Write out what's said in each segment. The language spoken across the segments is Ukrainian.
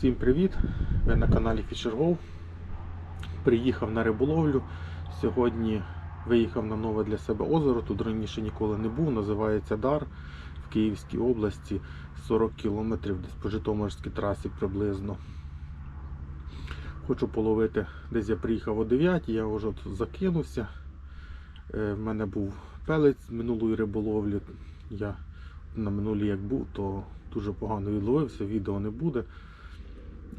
Всім привіт! Ви на каналі FisherGo. Приїхав на риболовлю. Сьогодні виїхав на нове для себе озеро. Тут раніше ніколи не був. Називається Дар в Київській області 40 кілометрів десь по Житомирській трасі приблизно. Хочу половити. Десь я приїхав о 9, я вже от закинувся. Е, В мене був пелець з минулої риболовлі. Я на минулій як був, то дуже погано відловився, відео не буде.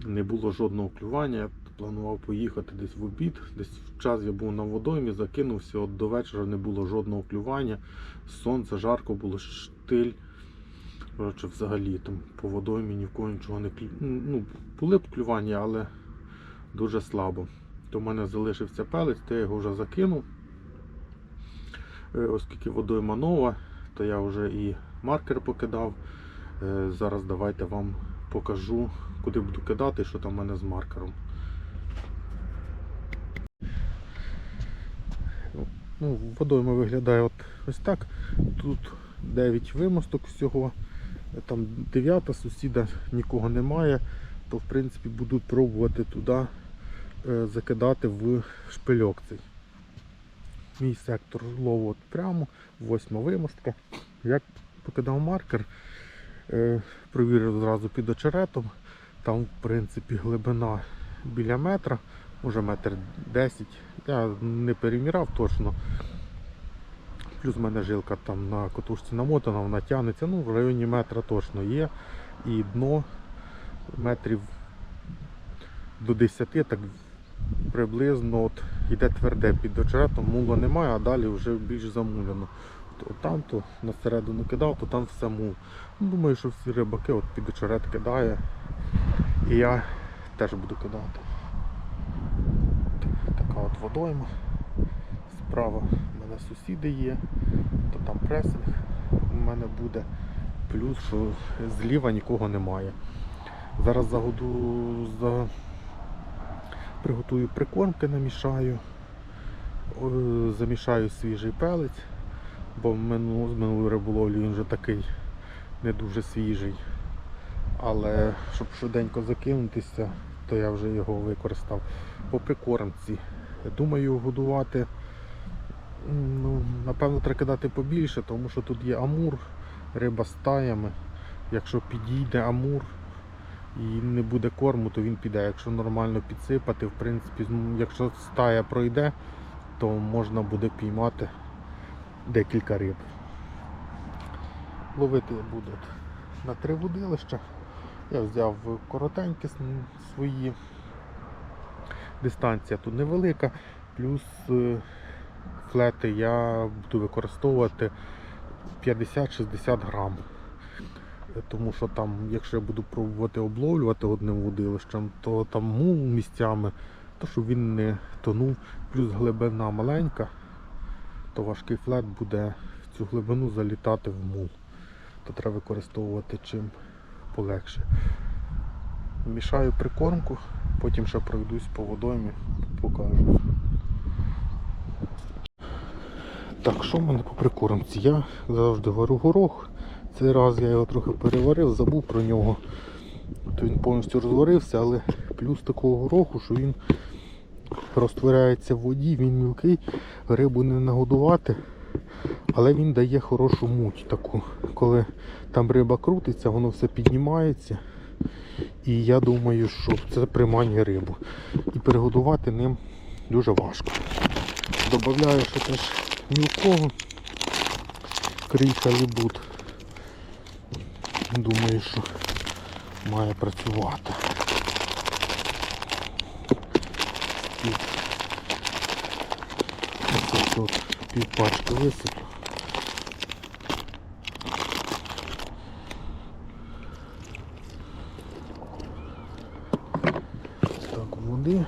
Не було жодного клювання. Я планував поїхати десь в обід. Десь в час я був на водоймі, закинувся, от до вечора не було жодного клювання. Сонце, жарко було, штиль. Коротше, взагалі там по водоймі ні в кого нічого не клю... Ну, були б клювання, але дуже слабо. То в мене залишився пелець, то я його вже закинув. Е, Оскільки водойма нова, то я вже і маркер покидав. Е, Зараз давайте вам покажу, куди буду кидати, що там в мене з маркером. Ну, водойма виглядає от ось так. Тут 9 вимосток всього. Там 9 сусіда нікого немає, то в принципі буду пробувати туди е, закидати в шпильок цей. Мій сектор лову от прямо, восьма вимостка. Як покидав маркер, е, провірив зразу під очеретом. Там, в принципі, глибина біля метра, може метр 10. Я не переміряв точно. Плюс в мене жилка там на котушці намотана, вона тягнеться, ну в районі метра точно є. І дно метрів до 10, так приблизно от йде тверде під очеретом, мула немає, а далі вже більш замулено. То там то на середину кидав, то там все мул. Ну, Думаю, що всі рибаки от під очерет кидає. І я теж буду кидати. Така от водойма. Справа в мене сусіди є, то там пресинг у мене буде. Плюс, що зліва нікого немає. Зараз загоду за... приготую прикормки, намішаю, замішаю свіжий пелець, бо з минулої риболовлі він вже такий не дуже свіжий. Але щоб швиденько закинутися, то я вже його використав по прикормці. Думаю годувати, ну, напевно, треба кидати побільше, тому що тут є амур, риба з таями. Якщо підійде амур і не буде корму, то він піде. Якщо нормально підсипати, в принципі, якщо стая пройде, то можна буде піймати декілька риб. Ловити я буду от на три водилища. Я взяв коротенькі свої. Дистанція тут невелика, плюс е, флети я буду використовувати 50-60 грам. Тому що там, якщо я буду пробувати обловлювати одним водилищем, то там мул місцями, то щоб він не тонув, плюс глибина маленька, то важкий флет буде в цю глибину залітати в мул. То треба використовувати чим полегше. Мішаю прикормку, потім ще пройдусь по водоймі, покажу. Так, що в мене по прикормці? Я завжди варю горох. Цей раз я його трохи переварив, забув про нього. То він повністю розварився, але плюс такого гороху, що він розтворяється в воді, він мілкий, рибу не нагодувати, але він дає хорошу муть таку. Коли там риба крутиться, воно все піднімається. І я думаю, що це приманює рибу. І перегодувати ним дуже важко. Добавляю ще теж мілкого крійка лібут. Думаю, що має працювати. Пів, ось тут пів пачки висиплю. Так, води.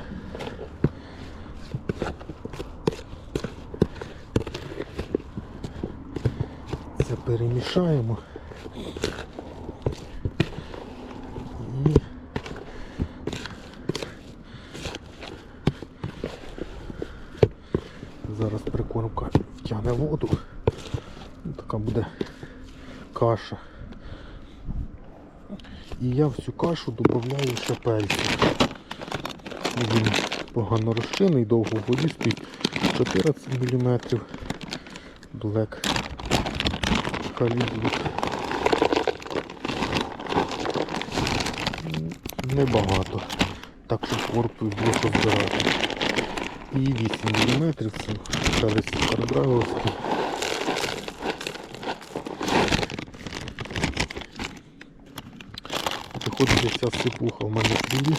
Це перемішаємо. І зараз прикормка втягне воду. Така буде каша. І я в цю кашу додаю ще пельцю. Він погано розчинний, довго в воді стоїть 14 мм. Black калібр. Небагато. Так, щоб корпус було збирати. І 8 мм це шелест кардраговський. Виходить, ця сипуха в мене хвилі,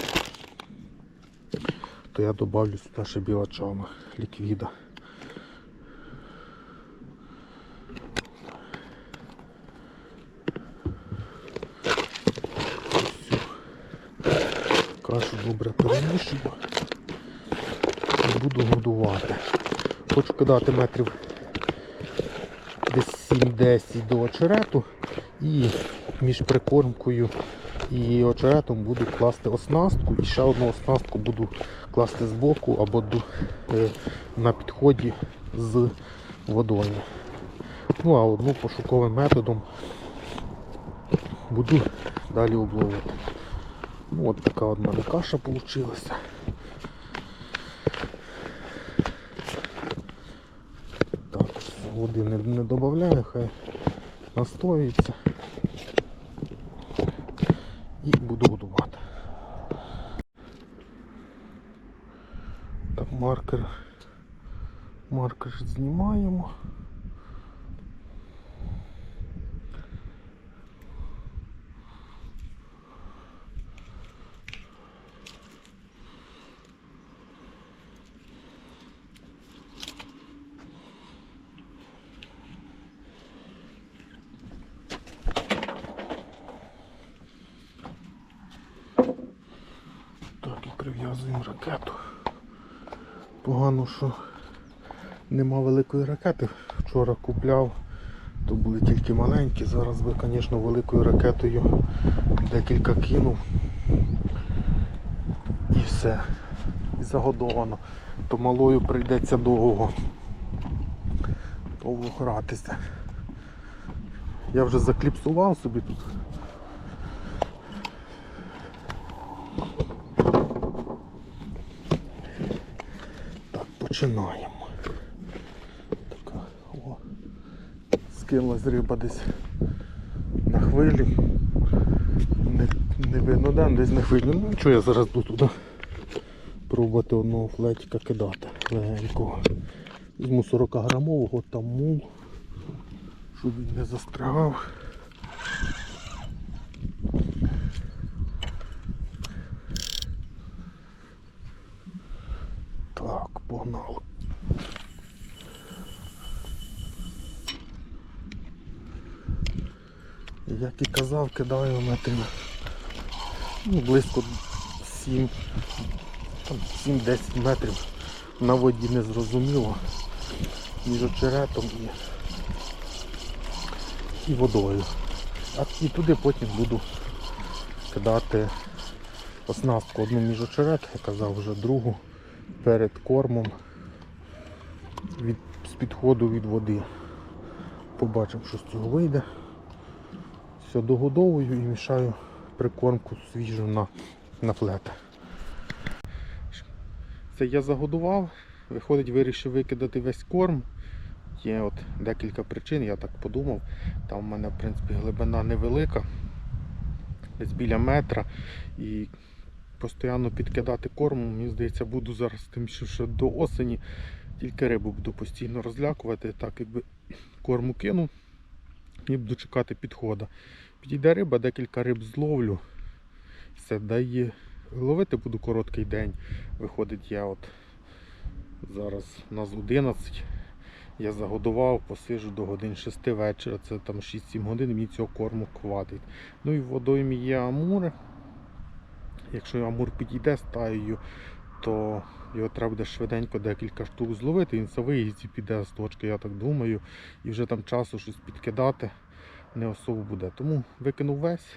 то я добавлю сюди ще білачами ліквіда. Всю кашу добре перемішую і буду годувати. Хочу кидати метрів десь 7-10 до очерету і між прикормкою і очеретом буду класти оснастку і ще одну оснастку буду класти збоку або ду- е, на підході з водою. Ну а одну пошуковим методом буду далі обловити. Ну от така от мене каша вийшла. Так, води не, не додаю, хай настоюється. І буду годувати. Так, маркер. Маркер знімаємо. Так, і прив'язуємо ракету. Погано, що нема великої ракети. Вчора купляв, то були тільки маленькі. Зараз би, звісно, великою ракетою декілька кинув. І все. І загодовано. То малою прийдеться довго. Довго гратися. Я вже закліпсував собі тут. Так, починаємо. Така, о, скинулась риба десь на хвилі. Не, не видно, да, десь на хвилі. Ну нічого, я зараз буду туди пробувати одного флетіка кидати легенького. Візьму 40 грамового там мул, щоб він не застрягав. Так, погнали. Як і казав, кидаю метрів ну, близько 7, там 7-10 метрів на воді не зрозуміло. Між очеретом і, і водою. А і туди потім буду кидати оснастку одну між очерет, я казав вже другу перед кормом від, з підходу від води. Побачимо, що з цього вийде. Все догодовую і мішаю прикормку свіжу на, на флет. Це я загодував, виходить, вирішив викидати весь корм. Є от декілька причин, я так подумав. Там в мене в принципі глибина невелика, десь біля метра. І постійно підкидати корму, мені здається, буду зараз тим, що ще до осені тільки рибу буду постійно розлякувати. Так якби корму кину і буду чекати підходу. Підійде риба, декілька риб зловлю. Все, дає. Ловити буду короткий день. Виходить, я от зараз у нас 11. Я загодував, посижу до годин 6 вечора, це там 6-7 годин, мені цього корму хватить. Ну і в водоймі є амури. Якщо амур підійде стаєю, то його треба буде швиденько декілька штук зловити, він совий і піде з точки, я так думаю. І вже там часу щось підкидати не особо буде. Тому викинув весь,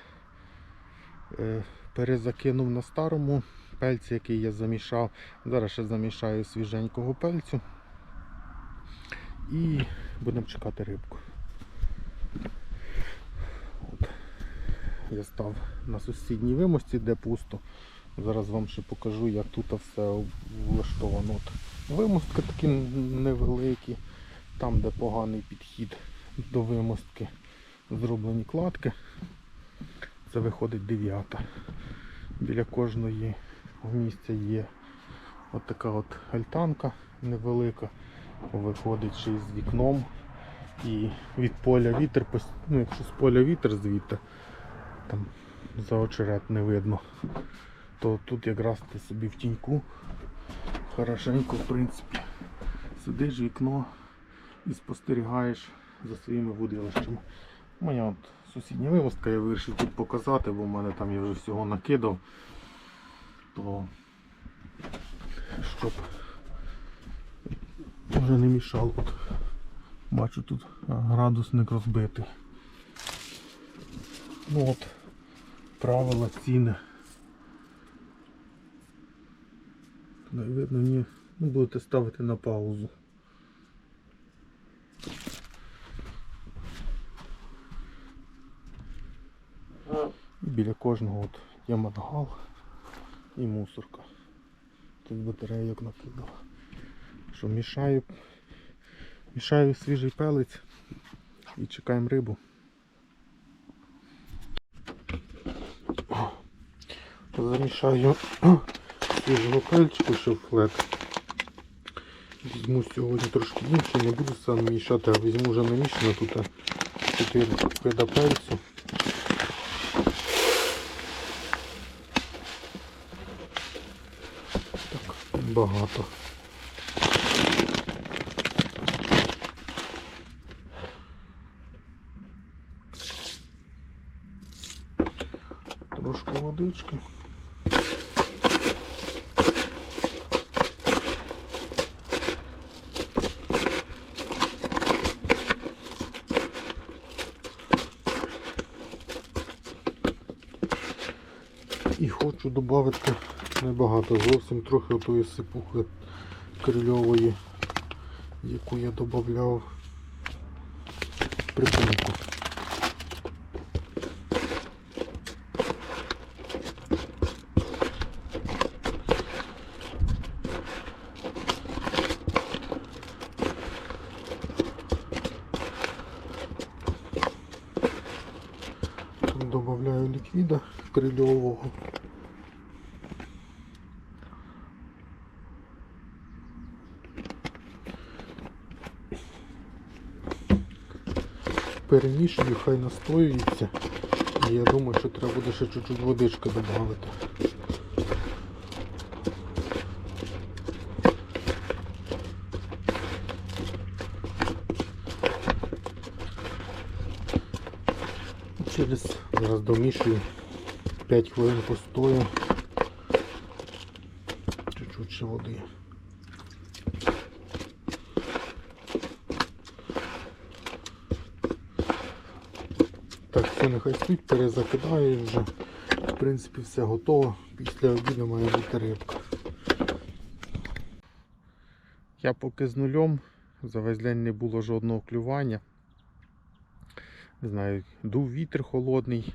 е, перезакинув на старому пельці, який я замішав. Зараз ще замішаю свіженького пельцю. І будемо чекати рибку. От. я став на сусідній вимості, де пусто. Зараз вам ще покажу, як тут все влаштовано. От Вимостки такі невеликі, там де поганий підхід до вимостки зроблені кладки. Це виходить дев'ята. Біля кожної місця є от така от альтанка невелика. Виходить ще й з вікном. І від поля вітер, ну якщо з поля вітер звідти, там за очерет не видно, то тут якраз ти собі в тіньку хорошенько, в принципі, сидиш вікно і спостерігаєш за своїми будилищами. Моя от сусідня вивозка, я вирішив тут показати, бо в мене там я вже всього накидав, то щоб вже не мішало. От, бачу тут градусник розбитий. Ну от, правила ціни. Не видно, ні. Ну, будете ставити на паузу. Біля кожного от є мангал і мусорка. Тут батарейок накидав. Що мішаю, мішаю свіжий пелець і чекаємо рибу. Замішаю свіжого пельчику, щоб флет. Візьму сьогодні трошки більше, не буду сам мішати, а візьму вже намішано тут 4 вида пельцю. Так, багато. Трошки водички. І хочу додати небагато, зовсім трохи отої сипухи крильової, яку я додавав припинку. Добавляю ліквіда. Перемішую, хай настоюється. І я думаю, що треба буде ще чуть-чуть водички додати. Через зараз домішую 5 хвилин постою. Чуть-чуть води. Так, все нехай стоїть, перезакидаю вже. В принципі, все готово. Після обіду має бути рибка. Я поки з нульом. За весь день не було жодного клювання. Не знаю, дув вітер холодний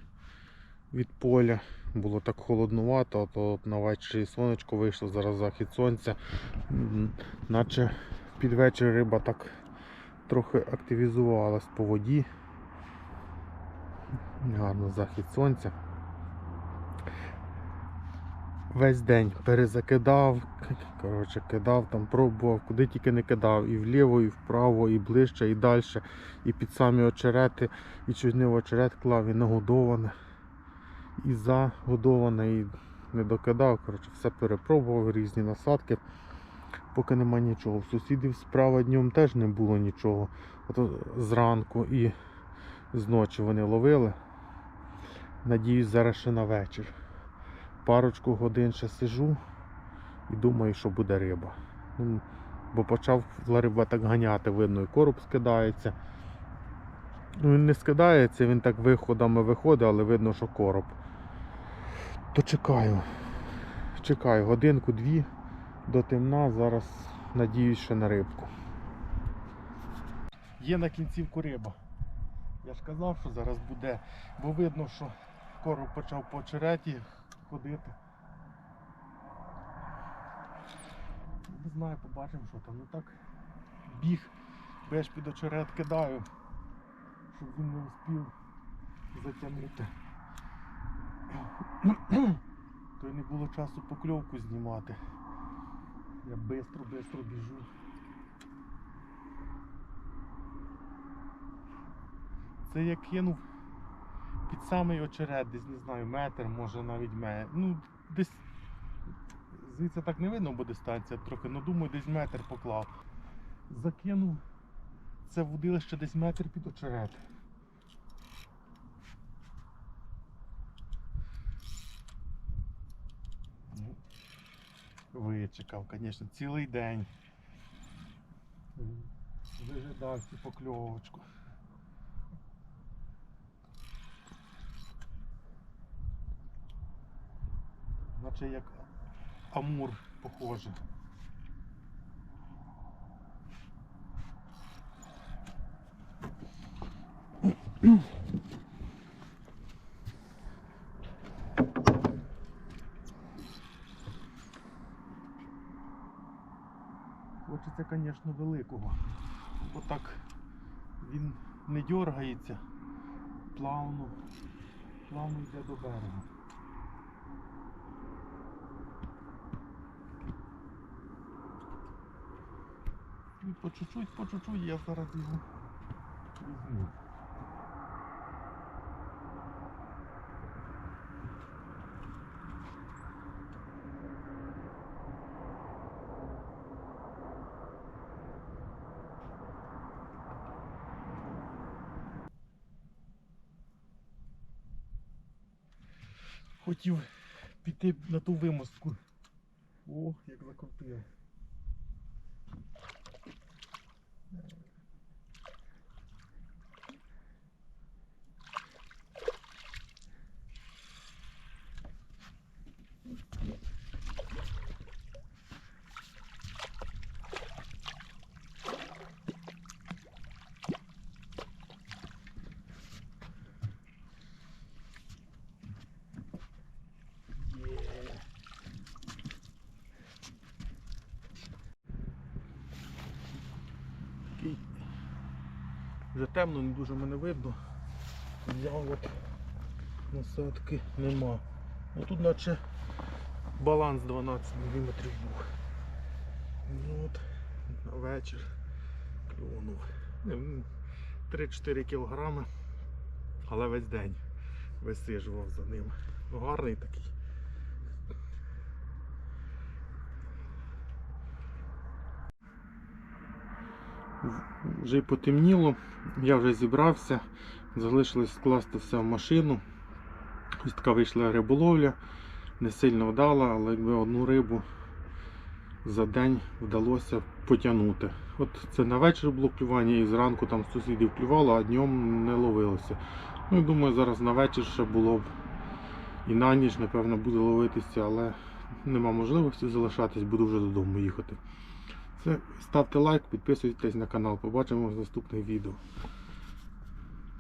від поля. Було так холоднувато, то на вечорі сонечко вийшло, зараз захід сонця. Наче під вечір риба так трохи активізувалась по воді. Гарно захід сонця. Весь день перезакидав, коротше, кидав, там пробував, куди тільки не кидав, і вліво, і вправо, і ближче, і далі, і під самі очерети, і чуть не в очерет клав, і нагодоване, і загодоване, і не докидав. Коротше, все перепробував, різні насадки, поки нема нічого. В сусідів справа днем теж не було нічого. Ото зранку і зночі вони ловили. Надіюсь, зараз ще на вечір. Парочку годин ще сижу і думаю, що буде риба. Ну, Бо почав риба так ганяти, видно, і короб скидається. Ну, він не скидається, він так виходами виходить, але видно, що короб. То чекаю. Чекаю годинку-дві до темна, зараз надіюсь ще на рибку. Є на кінцівку риба. Я ж казав, що зараз буде, бо видно, що скоро почав по очереті ходити. Не знаю, побачимо, що там. Ну так біг, бо я ж під очерет кидаю, щоб він не успів затягнути. То й не було часу покльовку знімати. Я бистро-бистро біжу. Це я кинув під самий очерет, десь не знаю, метр, може навіть метр. Ну, десь звідси так не видно, бо дистанція трохи, ну думаю, десь метр поклав. Закинув це водилище десь метр під очерет. Вичекав, звісно, цілий день. Вижидав цю покльовочку. Наче як амур похоже. Хочеться, звісно, великого. Бо так він не дергається, плавно, плавно йде до берега. І по чуть-чуть, по чуть-чуть я зараз його візьму. Хотів піти на ту вимостку. О, як закрутив. Є. Такий вже темно, не дуже мене видно. Взяв насадки нема. Ну тут наче баланс 12 мм був. Ну от на вечір клюнув. 3-4 кілограми, але весь день висижував за ним. Ну гарний такий. Вже й потемніло, я вже зібрався, залишилось скласти все в машину. Ось така вийшла риболовля, не сильно вдала, але якби одну рибу за день вдалося потягнути. От це на вечір було клювання і зранку там сусідів клювало, а днем не ловилося. Ну і думаю, зараз на вечір ще було б і на ніч, напевно, буде ловитися, але нема можливості залишатись, буду вже додому їхати. Все, ставте лайк, підписуйтесь на канал. Побачимо в наступних відео.